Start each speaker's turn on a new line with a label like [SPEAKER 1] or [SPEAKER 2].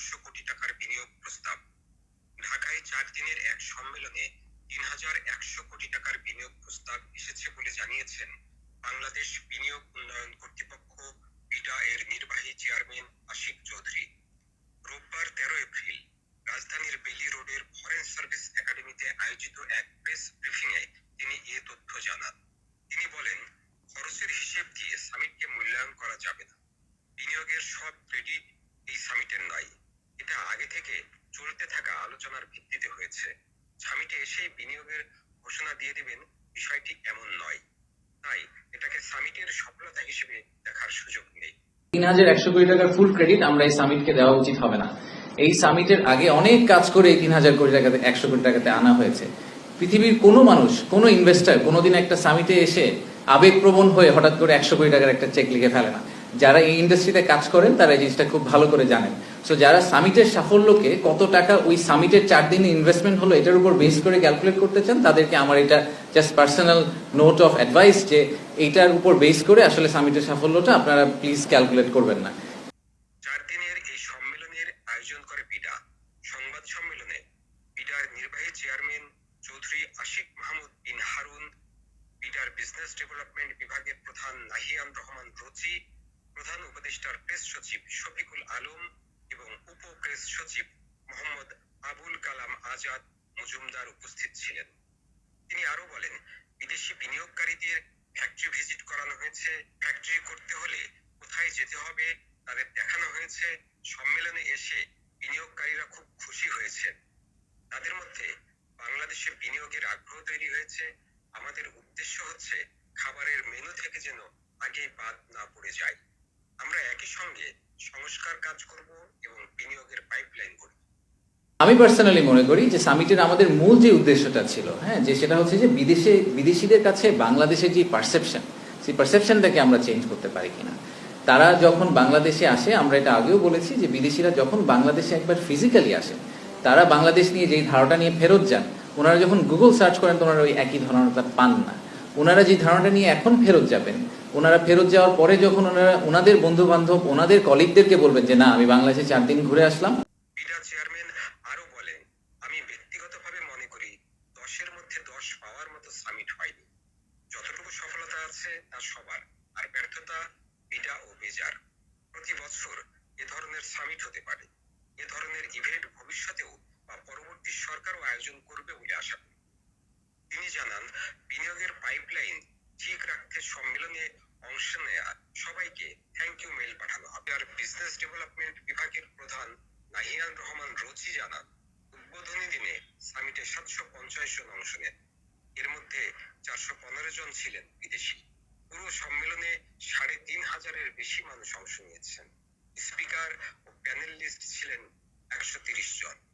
[SPEAKER 1] একশো কোটি টাকার বিনিয়োগ প্রস্তাব। ঢাকায় চার দিনের এক সম্মেলনে তিন হাজার একশো কোটি টাকার বিনিয়োগ প্রস্তাব এসেছে বলে জানিয়েছেন বাংলাদেশ বিনিয়োগ উন্নয়ন কর্তৃপক্ষ বিডা এর নির্বাহী চেয়ারম্যান আশিক চৌধুরী রোববার তেরো এপ্রিল রাজধানীর বেলি রোডের ফরেন সার্ভিস একাডেমিতে আয়োজিত এক প্রেস ব্রিফিংয়ে তিনি এ তথ্য জানান তিনি বলেন খরচের হিসেব দিয়ে সামিটকে মূল্যায়ন করা যাবে না বিনিয়োগের সব ক্রেডিট এই সামিটের নয় এটা আগে থেকে চলতে থাকা আলোচনার ভিত্তিতে হয়েছে। সামিটে এসে বিনিয়োগের ঘোষণা দিয়ে দিবেন, বিষয়টি এমন নয়। তাই এটাকে সামিটের সফলতা হিসেবে দেখার সুযোগ নেই।
[SPEAKER 2] তিন হাজার একশো কোটি টাকার ফুল ক্রেডিট আমরা এই সামিটকে দেওয়া উচিত হবে না। এই সামিটের আগে অনেক কাজ করে তিন হাজার কোটি টাকাতে, একশো কোটি টাকাতে আনা হয়েছে। পৃথিবীর কোনো মানুষ, কোনো ইনভেস্টার কোনোদিন একটা সামিটে এসে আবেগপ্রবণ হয়ে হঠাৎ করে একশো কোটি টাকার একটা চেক লিখে ফেলে না। যারা এই ইন্ডাস্ট্রিতে কাজ করেন, তারা এই জিনিসটা খুব ভালো করে জানেন। সো যারা সামিটের সাফল্যকে কত টাকা ওই সামিটের চার দিনে ইনভেস্টমেন্ট হলো, এটার উপর বেস করে ক্যালকুলেট করতে চান, তাদেরকে আমার এটা just personal note of advice যে এইটার উপর বেস করে আসলে সামিটের সাফল্যটা আপনারা প্লিজ ক্যালকুলেট করবেন না।
[SPEAKER 1] চার দিনের এই সম্মেলনের আয়োজন করে বিডা সংবাদ সম্মেলনে বিডার নির্বাহী চেয়ারম্যান চৌধুরী আশিক মাহমুদ বিন হারুন বিডার বিজনেস ডেভেলপমেন্ট বিভাগের প্রধান নাহিয়ান রহমান রচি প্রধান উপদেষ্টার প্রেস সচিব শফিকুল আলম এবং উপ প্রেস সচিব মোহাম্মদ আবুল কালাম আজাদ মজুমদার উপস্থিত ছিলেন। তিনি আরও বলেন, বিদেশি বিনিয়োগকারীদের ফ্যাক্টরি ভিজিট করানো হয়েছে। ফ্যাক্টরি করতে হলে কোথায় যেতে হবে, তাদের দেখানো হয়েছে। সম্মেলনে এসে বিনিয়োগকারীরা খুব খুশি হয়েছেন। তাদের মধ্যে বাংলাদেশে বিনিয়োগের আগ্রহ তৈরি হয়েছে। আমাদের উদ্দেশ্য হচ্ছে খাবারের মেনু থেকে যেন আগে বাদ না পড়ে যায়। আমরা একই সঙ্গে সংস্কার কাজ করব এবং বিনিয়োগের পাইপলাইন করব
[SPEAKER 2] আমি পার্সোনালি মনে করি যে সামিটের আমাদের মূল যে উদ্দেশ্যটা ছিল হ্যাঁ যে সেটা হচ্ছে যে বিদেশে, বিদেশিদের কাছে বাংলাদেশের যে পারসেপশন সেই পারসেপশনটাকে আমরা চেঞ্জ করতে পারি কিনা। তারা যখন বাংলাদেশে আসে, আমরা এটা আগেও বলেছি যে বিদেশিরা যখন বাংলাদেশে একবার ফিজিক্যালি আসে, তারা বাংলাদেশ নিয়ে যেই ধারণাটা নিয়ে ফেরত যান, ওনারা যখন গুগল সার্চ করেন, তো ওনারা ওই একই ধারণাটা পান না। ওনারা যে ধারণাটা নিয়ে এখন ফেরত যাবেন ওনারা ফেরত যাওয়ার পরে যখন ওনারা, ওনাদের বন্ধু বান্ধব ওনাদের কলিগদেরকে বলবেন যে, না, আমি বাংলাদেশে চার দিন ঘুরে আসলাম।
[SPEAKER 1] আরও বলেন, আমি মনে করি দশের মধ্যে দশ পাওয়ার সফলতা আছে সবার, আর ব্যর্থতা ও বেজার। প্রতি এ ধরনের হতে পারে। এ ধরনের ইভেন্ট ভবিষ্যতেও বা পরবর্তী সরকারও আয়োজন করবে বলে আশা করি। তিনি জানান, বিনিয়োগের পাইপলাইন সম্মেলনে অংশ নেয়া। সবাইকে থ্যাংক ইউ মেল পাঠানো হবে। আর বিজনেস ডেভেলপমেন্ট বিভাগের প্রধান নাহিয়ান রহমান রোচি জানান, উদ্বোধনী দিনে সামিটে সাতশো পঞ্চাশ জন অংশ নেন। এর মধ্যে চারশো পনেরো জন ছিলেন বিদেশি। পুরো সম্মেলনে সাড়ে তিন হাজারের বেশি মানুষ অংশ নিয়েছেন। স্পিকার ও প্যানেল লিস্ট ছিলেন একশো তিরিশ জন।